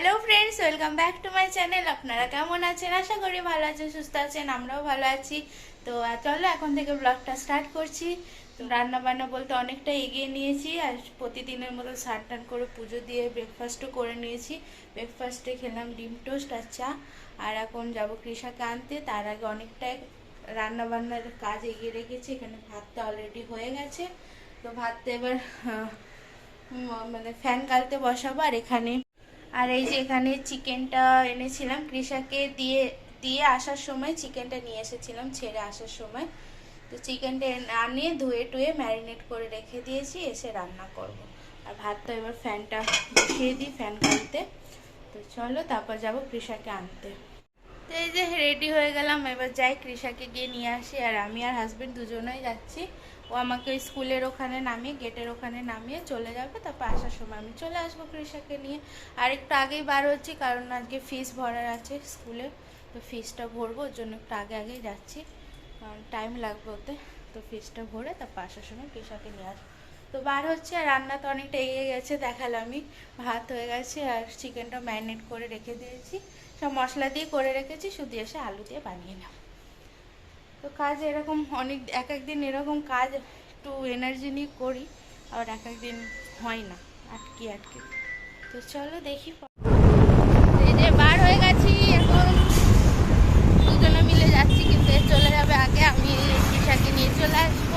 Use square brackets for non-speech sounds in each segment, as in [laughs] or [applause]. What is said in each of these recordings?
Hello friends welcome back to my channel আপনারা কেমন আছেন? আশা করি ভালো আছেন, সুস্থ আছেন, আমরাও ভালো আছি। তো চলো এখন থেকে ব্লগটা স্টার্ট করছি। রান্না বান্না বলতে অনেকটা এগিয়ে নিয়েছি। আর প্রতিদিনের মতো স্নান টান করে পুজো দিয়ে ব্রেকফাস্টও করে নিয়েছি। ব্রেকফাস্টে খেলাম ডিম টোস্ট আর চা। আর এখন যাব কৃষাকে আনতে। তার আগে অনেকটাই রান্নাবান্নার কাজ এগিয়ে রেখেছি। এখানে ভাতটা অলরেডি হয়ে গেছে। তো, ভাতটা এবার মানে ফ্যান গালতে বসাবো। আর এখানে আর এই যে এখানে চিকেনটা এনেছিলাম, কৃষাকে দিয়ে দিয়ে আসার সময় চিকেনটা নিয়ে এসেছিলাম, ছেড়ে আসার সময়। তো চিকেনটা আনিয়ে ধুয়ে টুয়ে ম্যারিনেট করে রেখে দিয়েছি, এসে রান্না করব। আর ভাতটা এবার ফ্যানটা বসিয়ে দিই, ফ্যান গালতে তো চলো, তারপর যাব কৃষাকে আনতে। তো এই যে রেডি হয়ে গেলাম, এবার যাই কৃষাকে গিয়ে নিয়ে আসি। আর আমি আর হাজবেন্ড দুজনেই যাচ্ছি। ও আমাকে স্কুলের ওখানে নামিয়ে, গেটের ওখানে নামিয়ে চলে যাবে। তারপর আসার সময় আমি চলে আসব কৃষাকে নিয়ে। আর একটু আগেই বার হচ্ছি, কারণ আজকে ফিস ভরার আছে স্কুলে। তো ফিসটা ভরবো, ওর জন্য একটু আগে আগেই যাচ্ছি। টাইম লাগবে ওতে। তো ফিসটা ভরে তারপর আসার সময় কৃষাকে নিয়ে আসব। তো বার হচ্ছে, আর রান্না তো অনেকটা এগিয়ে গেছে দেখালামই ভাত হয়ে গেছে, আর চিকেনটা ম্যারিনেট করে রেখে দিয়েছি। সব মশলা দিয়ে করে রেখেছি, শুধু এসে আলু দিয়ে বানিয়ে নাও তো কাজ এরকম অনেক, এক একদিন এরকম কাজ একটু এনার্জি নিয়ে করি, আবার এক একদিন হয় না, আটকে আটকে। তো চলো দেখি প- এই যে বার হয়ে গেছি এখন দুজনে মিলে যাচ্ছি কিন্তু এ চলে যাবে আগে আমি কৃষাকে নিয়ে চলে আসব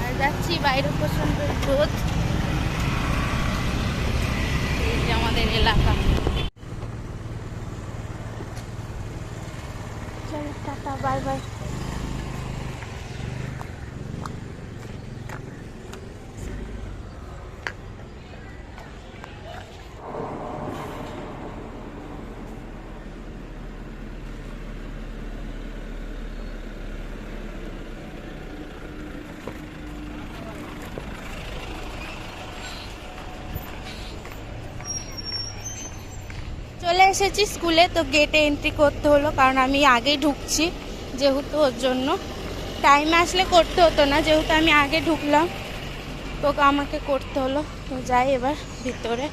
আর যাচ্ছি বাইরে প্রচণ্ড রোদ এই যে আমাদের এলাকা চলো টাটা বাই বাই চলে এসেছি স্কুলে, তো গেটে এন্ট্রি করতে হলো, কারণ আমি আগে ঢুকছি, যেহেতু ওর জন্য। টাইম আসলে করতে হতো না, যেহেতু আমি আগে ঢুকলাম, তো আমাকে করতে হলো। তো যাই এবার ভিতরে।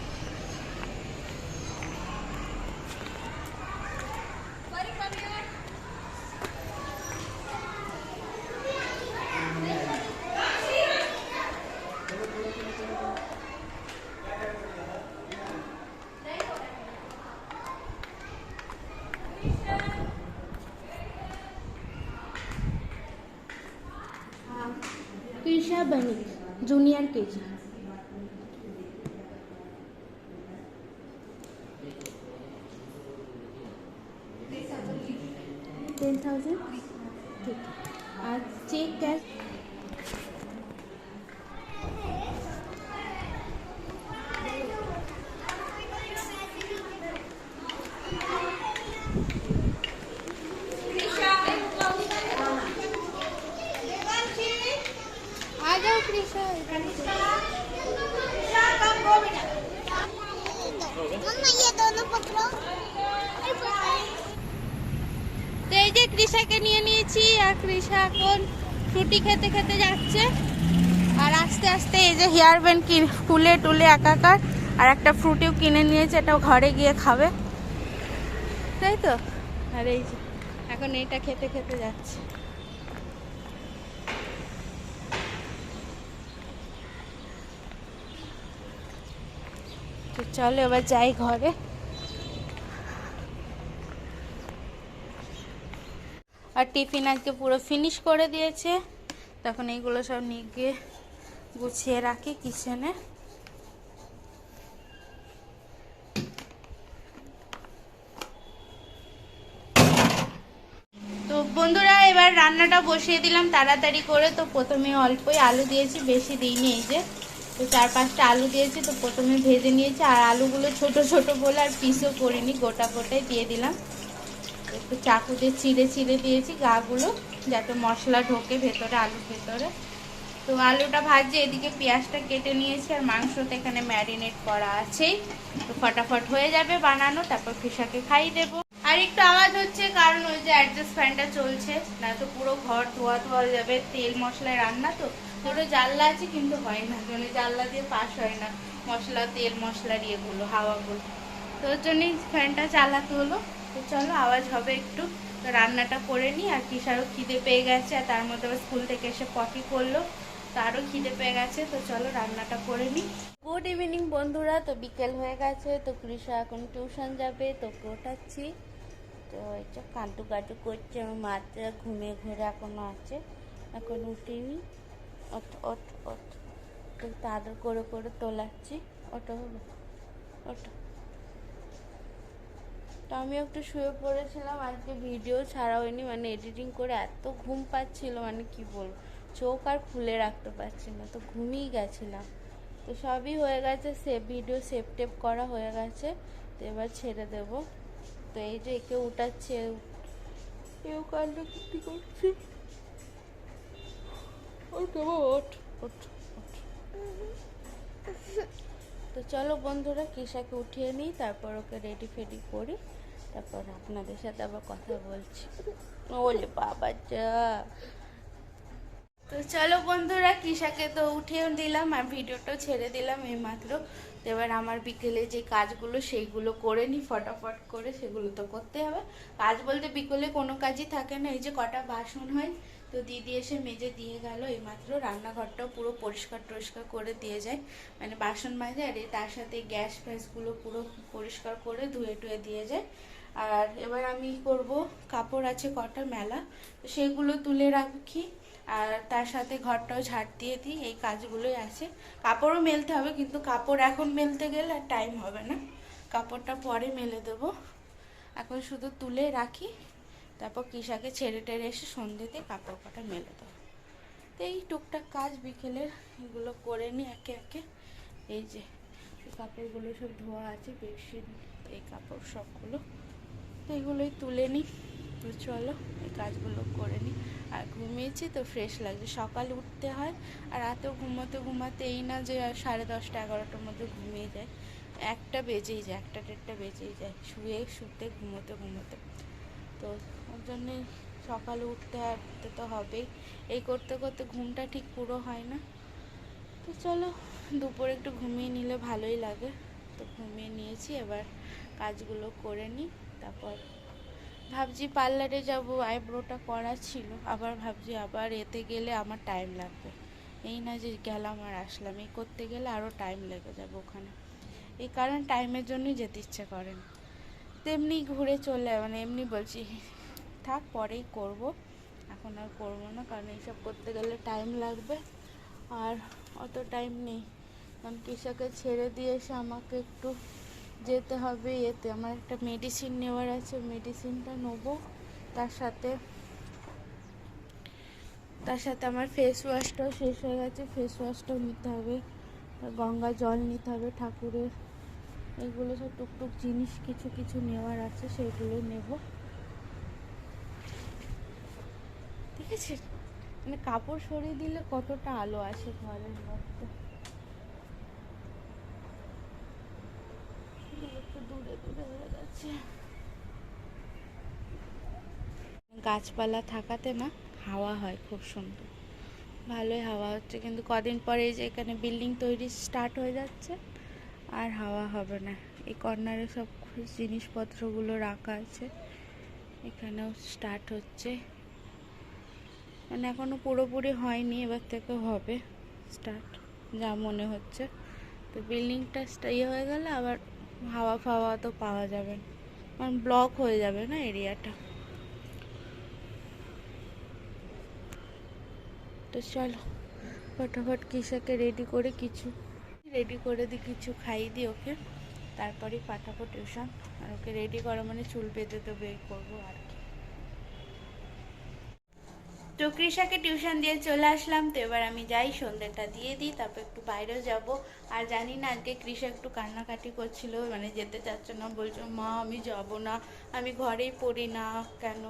ठीक है। चेक এখন ফ্রুটি খেতে খেতে যাচ্ছে। আর আস্তে আস্তে এই যে হেয়ার ব্যান্ড কিন ফুলে টুলে একাকার, আর একটা ফ্রুটিও কিনে নিয়েছে এটাও ঘরে গিয়ে খাবে। তাই তো? আর এই যে, এখন এইটা খেতে খেতে যাচ্ছে। চলো এবার যাই ঘরে। আর টিফিন আজকে পুরো ফিনিশ করে দিয়েছে। তখন এইগুলো সব নিয়ে গুছিয়ে রাখি কিচেনে তো বন্ধুরা, এবার রান্নাটা বসিয়ে দিলাম তাড়াতাড়ি করে। তো প্রথমে অল্পই আলু দিয়েছি, বেশি দিইনি এই যে। তো চার পাঁচটা আলু দিয়েছি, তো প্রথমে ভেজে নিয়েছি। আর আলুগুলো ছোট ছোট বলে আর পিসও করিনি, গোটা গোটাই দিয়ে দিলাম। একটু চাকু দিয়ে চিড়ে চিড়ে দিয়েছি গাগুলো, যাতে মশলা ঢোকে ভেতরে, আলুর ভেতরে। তো আলুটা ভাজছে, এদিকে পেঁয়াজটা কেটে নিয়েছি আর মাংসটা এখানে ম্যারিনেট করা আছেই তো ফটাফট হয়ে যাবে বানানো, তারপর কৃষাকে খাইয়ে দেবো। আর একটু আওয়াজ হচ্ছে, কারণ ওই যে অ্যাডজাস্ট ফ্যানটা চলছে, না তো পুরো ঘর ধোয়া ধোয়া যাবে, তেল মশলায় রান্না তো। দুটো জানলা আছে, কিন্তু হয় না জন্য জানলা দিয়ে পাস হয় না। মশলা, তেল মশলার ইয়েগুলো, হাওয়াগুলো। তো ওর জন্যই ফ্যানটা চালাতে হলো। তো চলো, আওয়াজ হবে একটু। তো রান্নাটা করে নিই আর কিসারও খিদে পেয়ে গেছে, আর তার মধ্যে আবার স্কুল থেকে এসে পটি করল, তো আরও খিদে পেয়ে গেছে। তো চলো, রান্নাটা করে নিই গুড ইভিনিং বন্ধুরা। তো বিকেল হয়ে গেছে, তো কৃষা এখন টিউশন যাবে তো ওঠাচ্ছি। তো এটা কান্টু কাটু করছে, আমার মাত্রা ঘুমিয়ে ঘুরে এখনও আছে। এখন উঠিনি। ওঠ ওঠ ওঠ। তো তাদের করে করে তোলাচ্ছি। ওটো ওটো তো আমি একটু শুয়ে পড়েছিলাম, আজকে ভিডিও ছাড়া হয়নি মানে এডিটিং করে এত ঘুম পাচ্ছিল মানে কি বলব, চোখ আর খুলে রাখতে পারছি না, তো ঘুমিয়ে গেছিলাম। তো সবই হয়ে গেছে সেভ ভিডিও সেভ টেপ করা হয়ে গেছে, তো এবার ছেড়ে দেব। তো এই যে একে উঠাচ্ছে এও কান্না কি করছি? ওঠ তো চলো বন্ধুরা, কৃষাকে উঠিয়ে নিই, তারপর ওকে রেডি ফেডি করি। তারপর আপনাদের সাথে আবার কথা বলছি। ওলে বাবা, যা। তো চলো বন্ধুরা, কৃষাকে তো উঠিয়ে দিলাম আর ভিডিওটাও ছেড়ে দিলাম এইমাত্র। তো এবার আমার বিকেলে যে কাজগুলো, সেইগুলো করে নিই ফটাফট করে সেগুলো তো করতে হবে। কাজ বলতে বিকেলে কোনো কাজই থাকে না, এই যে কটা বাসন হয়, তো দিদি এসে মেজে দিয়ে গেল, এইমাত্র রান্নাঘরটাও পুরো পরিষ্কার টরিষ্কার করে দিয়ে যায়। মানে বাসন মাজে আর তার সাথে গ্যাস ফ্যাসগুলো পুরো পরিষ্কার করে ধুয়ে টুয়ে দিয়ে যায়। আর এবার আমি করব, কাপড় আছে কটা মেলা সেগুলো তুলে রাখি, আর তার সাথে ঘরটাও ঝাড় দিয়ে দিই, এই কাজগুলোই আছে। কাপড়ও মেলতে হবে, কিন্তু কাপড় এখন মেলতে গেলে আর টাইম হবে না। কাপড়টা পরে মেলে দেবো। এখন শুধু তুলে রাখি, তারপর কৃষাকে ছেড়ে টেড়ে এসে সন্ধ্যেতে কাপড় কটা মেলে দেবো। তো এই টুকটাক কাজ বিকেলের, এগুলো করে নিই একে একে। এই যে কাপড়গুলো সব ধোয়া আছে, বেডশিট, এই কাপড় সবগুলো। তো এগুলোই তুলে নিই। তো চলো, এই কাজগুলো করে নিই। আর ঘুমিয়েছি তো ফ্রেশ লাগছে। সকালে উঠতে হয় আর রাতেও ঘুমোতে ঘুমাতে এই না যে সাড়ে দশটা, এগারোটার মধ্যে ঘুমিয়ে যায়। একটা বেজেই যায়, একটা দেড়টা বেজেই যায়। শুয়ে শুতে, ঘুমোতে ঘুমোতে। তো ওর জন্যে সকালে উঠতে হাঁটতে তো হবেই। এই করতে করতে ঘুমটা ঠিক পুরো হয় না। তো চলো, দুপুরে একটু ঘুমিয়ে নিলে ভালোই লাগে। তো ঘুমিয়ে নিয়েছি, এবার কাজগুলো করে নিই। তারপর ভাবছি পার্লারে যাব, আইব্রোটা করা ছিল। আবার ভাবছি আবার এতে গেলে আমার টাইম লাগবে। এই না যে গেলাম আর আসলাম, এই করতে গেলে আরও টাইম লেগে যাবে ওখানে। এই কারণ টাইমের জন্যই যেতে ইচ্ছে করে না। তেমনি ঘুরে চলে মানে এমনি বলছি, থাক, পরেই করব। এখন আর করব না, কারণ এইসব করতে গেলে টাইম লাগবে। আর অত টাইম নেই। কারণ কৃষকে ছেড়ে দিয়ে এসে আমাকে একটু যেতে হবে এতে। আমার একটা মেডিসিন নেওয়ার আছে মেডিসিনটা নেব। তার সাথে তার সাথে আমার ফেস ওয়াশটাও শেষ হয়ে গেছে। ফেস ওয়াশটাও নিতে হবে, গঙ্গা জল নিতে হবে ঠাকুরের। এগুলো সব টুকটুক জিনিস, কিছু কিছু নেওয়ার আছে, সেগুলো নেব। ঠিক আছে? মানে কাপড় সরিয়ে দিলে কতটা আলো আসে ঘরের মধ্যে এগুলো একটু দূরে দূরে হয়ে গেছে গাছপালা থাকাতে না হাওয়া হয় খুব সুন্দর। ভালোই হাওয়া হচ্ছে। কিন্তু কদিন পরে যে এখানে বিল্ডিং তৈরি স্টার্ট হয়ে যাচ্ছে, আর হাওয়া হবে না। এই কর্নারে সব জিনিসপত্রগুলো রাখা আছে। এখানেও স্টার্ট হচ্ছে। মানে এখনও পুরোপুরি হয়নি, এবার থেকে হবে স্টার্ট যা মনে হচ্ছে। তো বিল্ডিংটা ইয়ে হয়ে গেলে আবার হাওয়া ফাওয়া তো পাওয়া যাবে। কারণ ব্লক হয়ে যাবে না এরিয়াটা তো চলো, ফটাফট কিসাকে রেডি করে কিছু রেডি করে দিই কিছু খাই দিই ওকে। তারপরে পাঠাবো টিউশন আর ওকে রেডি করা মানে চুল বেঁধে তো বের করব আর কি। তো কৃষাকে টিউশন দিয়ে চলে আসলাম, তো এবার আমি যাই, সন্ধ্যেটা দিয়ে দিই, তারপর একটু বাইরেও যাব। আর জানি না আজকে কৃষা একটু কান্নাকাটি করছিল মানে যেতে চাচ্ছে না, বলছো, মা, আমি যাব না, আমি ঘরেই পড়ি না, কেন?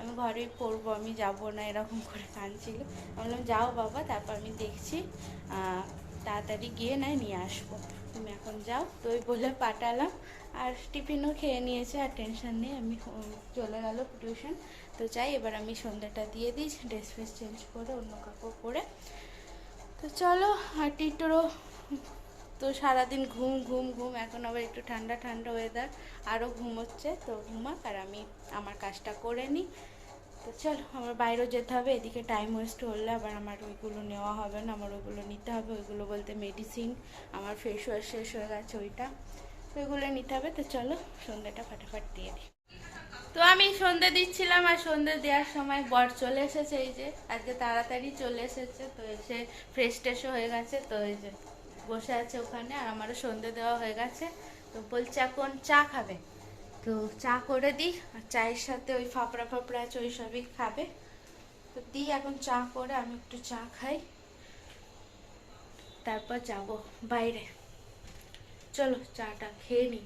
আমি ঘরেই পড়ব, আমি যাব না, এরকম করে কাঁদছিল। বললাম, যাও বাবা, তারপর আমি দেখছি তাড়াতাড়ি গিয়ে নয় নিয়ে আসব। তুমি এখন যাও তো ওই বলে পাঠালাম। আর টিফিনও খেয়ে নিয়েছে আর টেনশন নেই, আমি চলে গেল টিউশন তো চাই এবার আমি সন্ধ্যাটা দিয়ে দিই ড্রেস ফ্রেস চেঞ্জ করে, অন্য কাপড় পরে। তো চলো, আর টিটোরও তো সারাদিন ঘুম ঘুম ঘুম, এখন আবার একটু ঠান্ডা ঠান্ডা ওয়েদার আরও ঘুম হচ্ছে তো ঘুমাক, আর আমি আমার কাজটা করে নিই। তো চলো, আমার বাইরেও যেতে হবে, এদিকে টাইম ওয়েস্ট হলে আবার আমার ওইগুলো নেওয়া হবে না, আমার ওইগুলো নিতে হবে, ওইগুলো বলতে মেডিসিন আমার ফেস ওয়াশ শেষ হয়ে গেছে ওইটা। তো ওইগুলো নিতে হবে, তো চলো সন্ধ্যাটা ফাটাফাট দিয়ে দিই। তো আমি সন্ধে দিচ্ছিলাম আর সন্ধে দেওয়ার সময় বর চলে এসেছে, এই যে আজকে তাড়াতাড়ি চলে এসেছে, তো এসে ফ্রেশ ট্রেশও হয়ে গেছে, তো এই যে বসে আছে ওখানে, আর আমারও সন্ধে দেওয়া হয়ে গেছে, তো বলছে এখন চা খাবে। তো চা করে দিই, আর চায়ের সাথে ওই ফাপড়া ফাপড়া আছে, ওই সবই খাবে। তো দিই এখন চা করে, আমি একটু চা খাই, তারপর যাব বাইরে। চলো চাটা খেয়ে নি।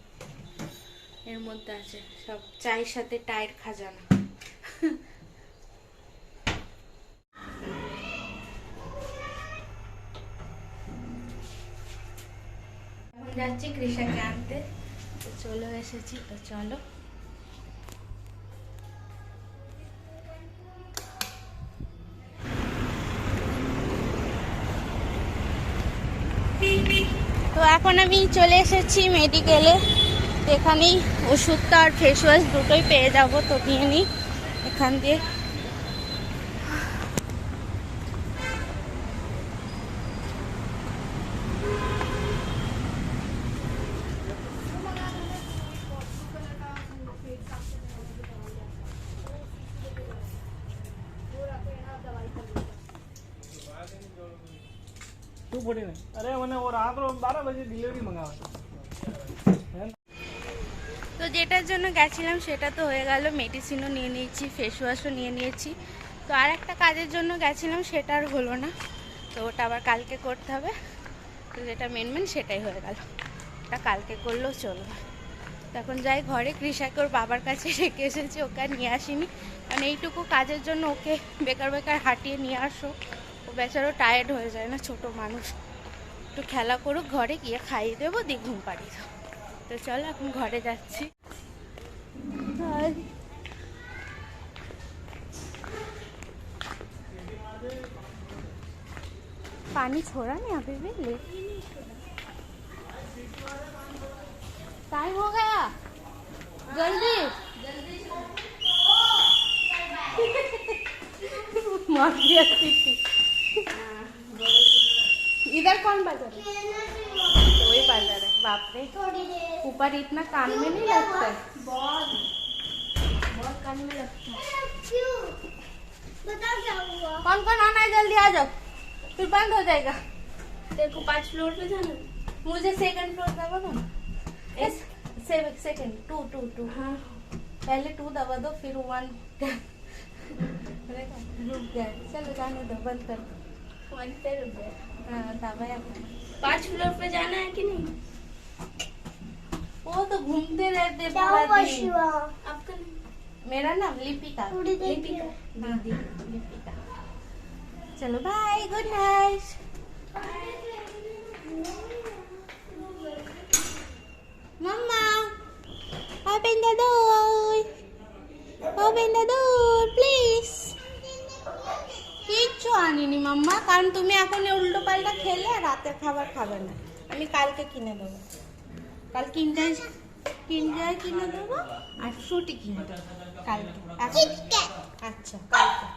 এর মধ্যে আছে সব চায়ের সাথে টায়ের খাজানা। যাচ্ছি কৃষাকে আনতে। তো চলে এসেছি, তো চলো। এখন আমি চলে এসেছি মেডিকেলে এখানেই ওষুধটা আর ফেস ওয়াশ দুটোই পেয়ে যাব, তো নিয়ে নিই এখান দিয়ে তো যেটার জন্য গেছিলাম সেটা তো হয়ে গেল মেডিসিনও নিয়ে নিয়েছি ফেস ওয়াশও নিয়ে নিয়েছি। তো আর একটা কাজের জন্য গেছিলাম, সেটা আর হলো না। তো ওটা আবার কালকে করতে হবে। তো যেটা মেন মেন সেটাই হয়ে গেল। ওটা কালকে করলেও চলবে। তো এখন যাই ঘরে, কৃষাকে ওর বাবার কাছে [laughs] রেখে এসেছি, ওকে আর নিয়ে আসিনি। কারণ এইটুকু কাজের জন্য ওকে বেকার বেকার হাঁটিয়ে নিয়ে আসো। ও বেচারও টায়ার্ড হয়ে যায় না, ছোট মানুষ। একটু খেলা করুক ঘরে গিয়ে খাইয়ে দেবো দিয়ে ঘুম পাড়িয়ে দেবো তো চলো এখন ঘরে যাচ্ছি আর पानी छोड़ा नहीं अभी भी ले टाइम हो गया जल्दी मार दिया सीटी इधर कौन बजा रहा है वही बजा रहा है। बाप रे। ऊपर इतना कान में नहीं लगता है? बहुत बहुत कान में लगता है। बताओ क्या हुआ? कौन कौन आना है? जल्दी आ जाओ। फिर बंद हो जाएगा। तेरे को पाँच फ्लोर पे जाना। मुझे सेकंड फ्लोर दबा दो ना। S second two two two हाँ। पहले टू दबा दो फिर वन रुक गया चलो जाने दो बंद कर दो। वन पे रुक दबाया पाँच फ्लोर पे जाना है कि नहीं? वो तो घूमते रहते पूरा दिन। आपका मेरा नाम लिपिका। लिपिका। हाँ लिपिका। चलो बाय गुड नाइट খেলে আর রাতের খাবার খাবে না আমি কালকে কিনে দেবো কাল কিনজাই কিনজাই কিনে দেবো আর ফ্রুটি কিনে দেবো কালকে এখন- আচ্ছা কালকে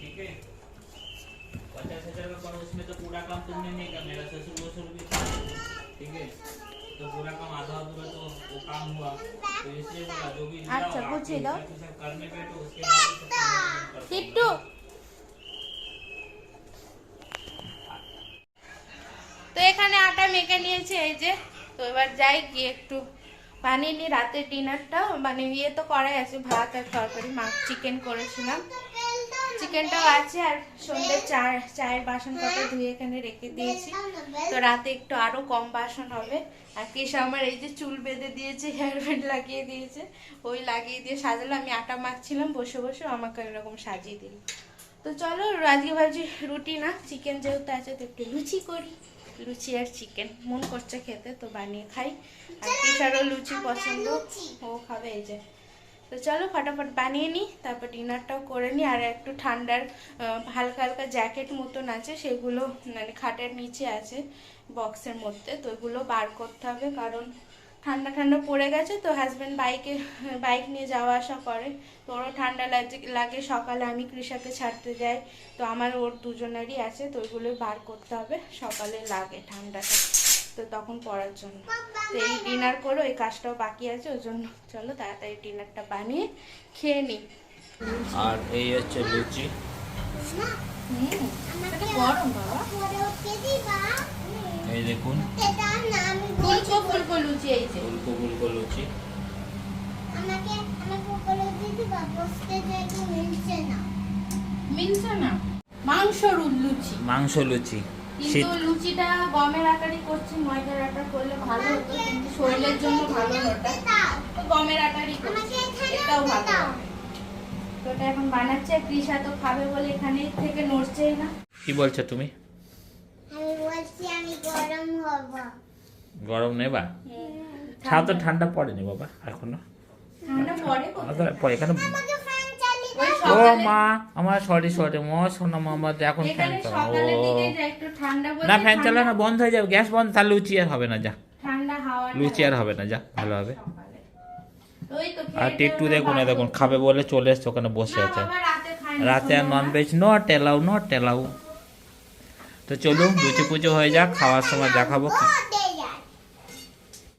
ठीक है पचास हजार का पर उसमें तो पूरा काम तुमने नहीं किया मेरा ससुर वसुर भी था ठीक है तो पूरा काम आधा अधूरा तो वो काम हुआ तो इसलिए बोला जो भी लिया अच्छा, वो पूछ ही आपके लो। हिसाब से सब करने बैठो उसके बाद আটা মেখে নিয়েছি, এই যে। তো এবার যাই গিয়ে একটু বানিয়ে নিই। রাতের ডিনারটা মানে ইয়ে তো করাই আছে, ভাত আর তরকারি। মা চিকেন করেছিলাম। চিকেনটাও আছে আর সন্ধ্যে চা চায়ের বাসনপত্র ধুয়ে এখানে রেখে দিয়েছি। তো রাতে একটু আরও কম বাসন হবে। আর কেশা আমার এই যে চুল বেঁধে দিয়েছে হেয়ার ব্যান্ড লাগিয়ে দিয়েছে। ওই লাগিয়ে দিয়ে সাজালো। আমি আটা মাখছিলাম, বসে বসে আমাকে এরকম সাজিয়ে দিল। তো চলো, আজকে ভাবছি রুটি না চিকেন যেহেতু আছে, তো একটু লুচি করি। লুচি আর চিকেন মন করছে খেতে, তো বানিয়ে খাই। আর কেশারও লুচি পছন্দ। ও খাবে এই যে। তো চলো ফটাফট বানিয়ে নিই, তারপর ডিনারটাও করে নিই। আর একটু ঠান্ডার হালকা হালকা জ্যাকেট মতন আছে, সেগুলো মানে খাটের নিচে আছে বক্সের মধ্যে। তো ওইগুলো বার করতে হবে, কারণ ঠান্ডা ঠান্ডা পড়ে গেছে তো হাজব্যান্ড বাইকে বাইক নিয়ে যাওয়া আসা করে। তো ওরও ঠান্ডা লাগে লাগে সকালে আমি কৃষাকে ছাড়তে যাই। তো আমার ওর দুজনেরই আছে তো ওইগুলো বার করতে হবে। সকালে লাগে ঠান্ডাটা তো তখন পড়ার জন্য। তো এই ডিনার করে ওই কাজটাও বাকি আছে ওই জন্য চলো তাড়াতাড়ি ডিনারটা বানিয়ে খেয়ে নিই। আর এই হচ্ছে লুচি। গরম বাবা। এই দেখুন। লুচি এই যে। ফুলকো ফুলকো লুচি মিনছে না। মাংসর লুচি। মাংস লুচি। কিন্তু লুচিটা গমের আটারই করছি ময়দার আটা করলে ভালো হতো কিন্তু শরীরের জন্য ভালো না ওটা তো গমের আটারই করছি এটাও ভালো। তো ওটা এখন বানাচ্ছে কৃষা তো খাবে বলে এখানে থেকে নড়ছেই না। কি বলছো তুমি? আমি বলছি আমি গরম হব। গরম নেবা? ছাদ তো ঠান্ডা। পড়েনি বাবা এখনও। পরে ওই ও মা আমার সরি সরি মা শোনো মা আমার এখন ফ্যান বলে না ফ্যান চালা না বন্ধ হয়ে যাবে গ্যাস বন্ধ তাহলে লুচি আর হবে না যা। লুচি আর হবে না যা ভালো হবে। সকালে। ওই তো আর টিট্টু দেখুন দেখুন খাবে বলে চলে এসছে ওখানে বসে আছে। রাতে খাই না, রাতে আর শোনো non veg not allow not allow তো চলুন লুচি পুচো হয়ে যাক খাওয়ার সময় দেখাবো। কি-